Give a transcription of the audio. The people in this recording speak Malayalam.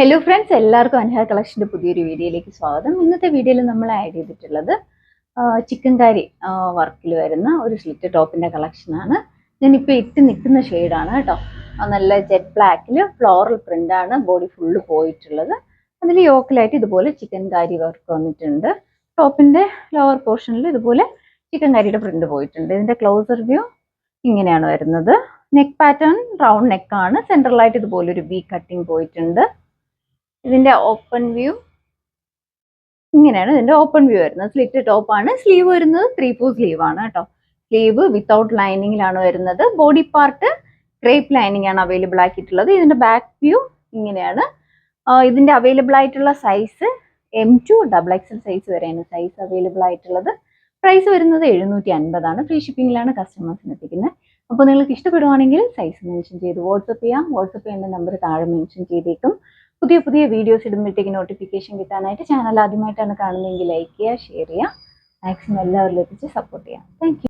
ഹലോ ഫ്രണ്ട്സ് എല്ലാവർക്കും അൻഹ കളക്ഷന്റെ പുതിയൊരു വീഡിയോയിലേക്ക് സ്വാഗതം. ഇന്നത്തെ വീഡിയോയിൽ നമ്മൾ ആഡ് ചെയ്തിട്ടുള്ളത് ചിക്കൻ കാരി വർക്കിൽ വരുന്ന ഒരു സ്ലിറ്റ് ടോപ്പിന്റെ കളക്ഷനാണ് ഞാനിപ്പോൾ ഇട്ട് നിൽക്കുന്ന ഷെയ്ഡാണ് കേട്ടോ. നല്ല ജെറ്റ് ബ്ലാക്കിൽ ഫ്ലോറൽ പ്രിന്റാണ് ബോഡി ഫുള്ള് പോയിട്ടുള്ളത്. അതിൽ യോക്കിലായിട്ട് ഇതുപോലെ ചിക്കൻ കാരി വർക്ക് വന്നിട്ടുണ്ട്. ടോപ്പിന്റെ ലോവർ പോർഷനിൽ ഇതുപോലെ ചിക്കൻ കാരിയുടെ പ്രിന്റ് പോയിട്ടുണ്ട്. ഇതിന്റെ ക്ലോസർ വ്യൂ ഇങ്ങനെയാണ് വരുന്നത്. നെക്ക് പാറ്റേൺ റൗണ്ട് നെക്കാണ് സെൻട്രലായിട്ട് ഇതുപോലെ ഒരു വി കട്ടിങ് പോയിട്ടുണ്ട്. ഇതിന്റെ ഓപ്പൺ വ്യൂ ഇങ്ങനെയാണ് ഇതിന്റെ ഓപ്പൺ വ്യൂ വരുന്നത്. സ്ലിറ്റ് ടോപ്പ് ആണ്. സ്ലീവ് വരുന്നത് ത്രീ ഫോർ സ്ലീവ് ആണ് കേട്ടോ. സ്ലീവ് വിത്തൗട്ട് ലൈനിങ്ങിലാണ് വരുന്നത്. ബോഡി പാർട്ട് ക്രേപ്പ് ലൈനിങ് ആണ് അവൈലബിൾ ആക്കിയിട്ടുള്ളത്. ഇതിന്റെ ബാക്ക് വ്യൂ ഇങ്ങനെയാണ്. ഇതിന്റെ അവൈലബിൾ ആയിട്ടുള്ള size M to double XL size വരെയാണ് സൈസ് അവൈലബിൾ ആയിട്ടുള്ളത്. പ്രൈസ് വരുന്നത് എഴുന്നൂറ്റി അൻപതാണ് ഫ്രീ ഷിപ്പിങ്ങിലാണ് കസ്റ്റമേഴ്സിന് എത്തിക്കുന്നത്. അപ്പോൾ നിങ്ങൾക്ക് ഇഷ്ടപ്പെടുവാണെങ്കിൽ സൈസ് മെൻഷൻ ചെയ്ത് വാട്സപ്പ് ചെയ്യാം. വാട്സപ്പ് ചെയ്യേണ്ട നമ്പർ താഴെ മെൻഷൻ ചെയ്തേക്കും. പുതിയ പുതിയ വീഡിയോസ് ഇടുമ്പോഴത്തേക്ക് നോട്ടിഫിക്കേഷൻ കിട്ടാനായിട്ട് ചാനൽ ആദ്യമായിട്ടാണ് കാണുന്നതെങ്കിൽ ലൈക്ക് ചെയ്യുക ഷെയർ ചെയ്യുക. മാക്സിമം എല്ലാവരിലും എത്തിച്ച് സപ്പോർട്ട് ചെയ്യാം താങ്ക്